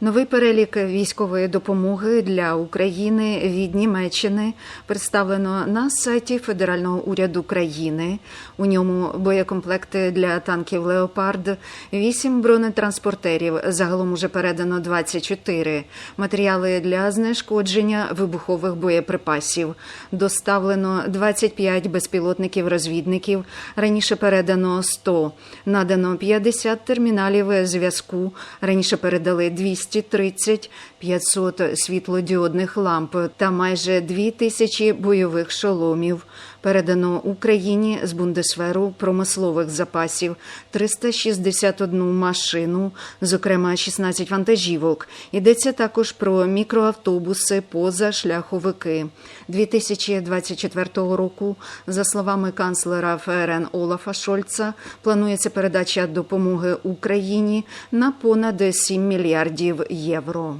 Новий перелік військової допомоги для України від Німеччини представлено на сайті Федерального уряду країни. У ньому боєкомплекти для танків Леопард, 8 бронетранспортерів. Загалом уже передано 24. Матеріали для знешкодження вибухових боєприпасів. Доставлено 25 безпілотників-розвідників. Раніше передано 100. Надано 50 терміналів зв'язку. Раніше передали 200 230, 500 світлодіодних ламп та майже 2 тисячі бойових шоломів. Передано Україні з бундесверу промислових запасів 361 машину, зокрема 16 вантажівок. Йдеться також про мікроавтобуси, позашляховики. 2024 року, за словами канцлера ФРН Олафа Шольца, планується передача допомоги Україні на понад 7 мільярдів євро.